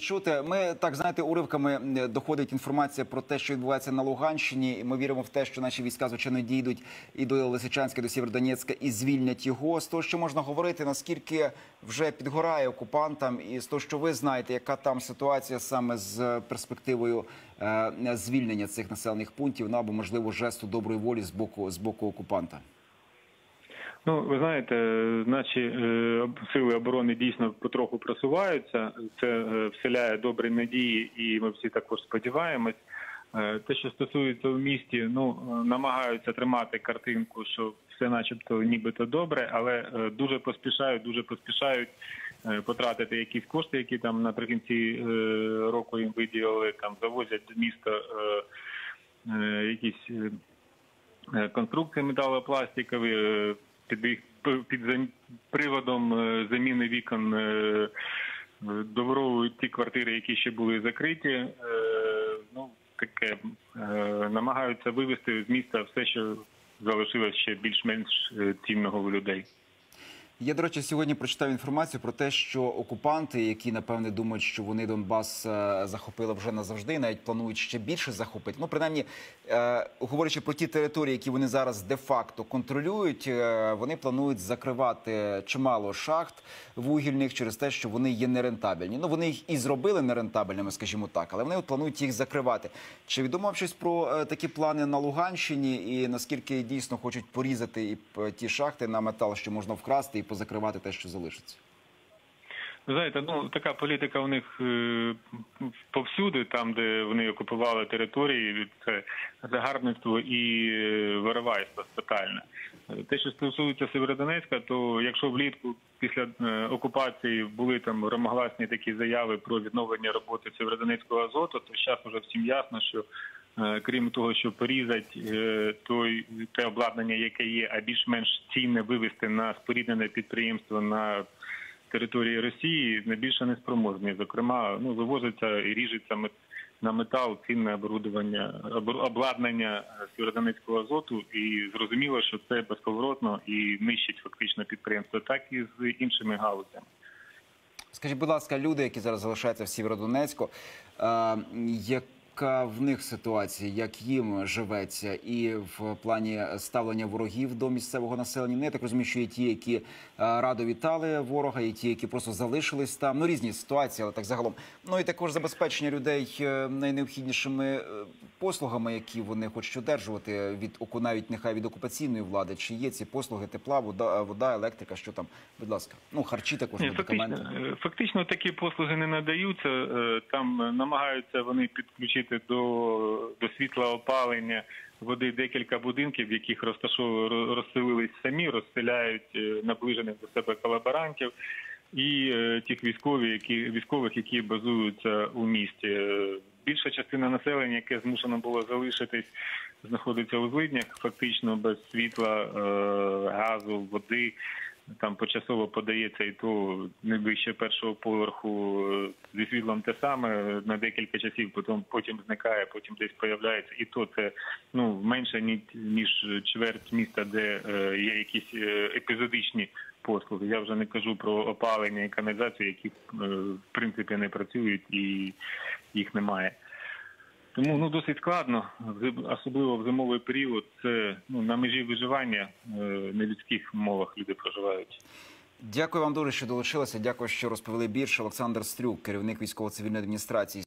Чути, ми так знаєте, уривками доходить інформація про те, що відбувається на Луганщині. Ми віримо в те, що наші війська звичайно дійдуть і до Лисичанська, і до Сєвєродонецька і звільнять його. З того, що можна говорити, наскільки вже підгорає окупантам, і з того, що ви знаєте, яка там ситуація саме з перспективою е, звільнення цих населених пунктів, ну або можливо жесту доброї волі з боку з боку окупанта. Ну, ви знаєте, наші е, сили оборони дійсно потроху просуваються. Це е, вселяє добрі надії, і ми всі також сподіваємось. Е, Те, що стосується в місті, ну намагаються тримати картинку, що все, начебто, нібито добре, але дуже поспішають, дуже поспішають потратити якісь кошти, які там наприкінці року їм виділили. Там завозять до міста якісь. конструкції металопластикові під їх під приводом е, заміни вікон е, добровують ті квартири, які ще були закриті. Е, Ну таке намагаються вивести з міста все, що залишилось ще більш-менш цінного у людей. Я, до речі, сьогодні прочитав інформацію про те, що окупанти, які напевне думають, що вони Донбас е, захопили вже назавжди, і навіть планують ще більше захопити. Ну, принаймні, е, говорячи про ті території, які вони зараз де-факто контролюють, е, вони планують закривати чимало шахт вугільних через те, що вони є нерентабельні. Ну вони їх і зробили нерентабельними, скажімо так, але вони планують їх закривати. Чи відомо щось про такі плани на Луганщині і наскільки дійсно хочуть порізати і ті шахти на метал, що можна вкрасти, позакривати те, що залишиться? Знаєте, ну така політика у них е, повсюди, там де вони окупували території, це загарбництво і е, виривайство тотальне. Те, що стосується Северодонецька, то якщо влітку після е, окупації були там громогласні такі заяви про відновлення роботи Северодонецького азоту, то зараз вже всім ясно, що крім того, що порізать е, той те обладнання, яке є, а більш-менш цінне вивести на споріднене підприємство на території Росії найбільше неспроможні. Зокрема, ну вивозиться і ріжеться на метал цінне оборудування обор- обладнання Сєвєродонецького азоту, і зрозуміло, що це безповоротно і нищить фактично підприємство, так і з іншими галузями. Скажіть, будь ласка, люди, які зараз залишаються в Сєвєродонецьку, е, яка в них ситуація, як їм живеться, і в плані ставлення ворогів до місцевого населення? Ну, я так розумію, що є ті, які е, радо вітали ворога, і ті, які просто залишились там. Ну різні ситуації, але так загалом. Ну і також забезпечення людей е, найнеобхіднішими е, послугами, які вони хочуть одержувати від навіть нехай від окупаційної влади. Чи є ці послуги тепла, вода, вода, електрика? Що там? Будь ласка, ну харчі також Ні, медикаменти. фактично, е, фактично такі послуги не надаються. Е, Там е, намагаються вони підключити до, до світла опалення води декілька будинків, в яких розташов... розселились самі, розселяють наближених до себе колаборантів. І тих військових, які військових, які базуються у місті, більша частина населення, яке змушено було залишитись, знаходиться у злиднях, фактично без світла, е, газу, води там почасово подається і то не вище першого поверху е, зі світлом те саме на декілька часів, потім потім зникає, потім десь появляється, і то це ну менше ні- ніж чверть міста, де е, є якісь е, епізодичні послуги. Я вже не кажу про опалення і каналізацію, які е, в принципі не працюють і їх немає. Тому ну досить складно, особливо в зимовий період. Це ну на межі виживання е, на людських умовах люди проживають. Дякую вам дуже, що долучилися. Дякую, що розповіли більше. Олександр Стрюк, керівник військово-цивільної адміністрації.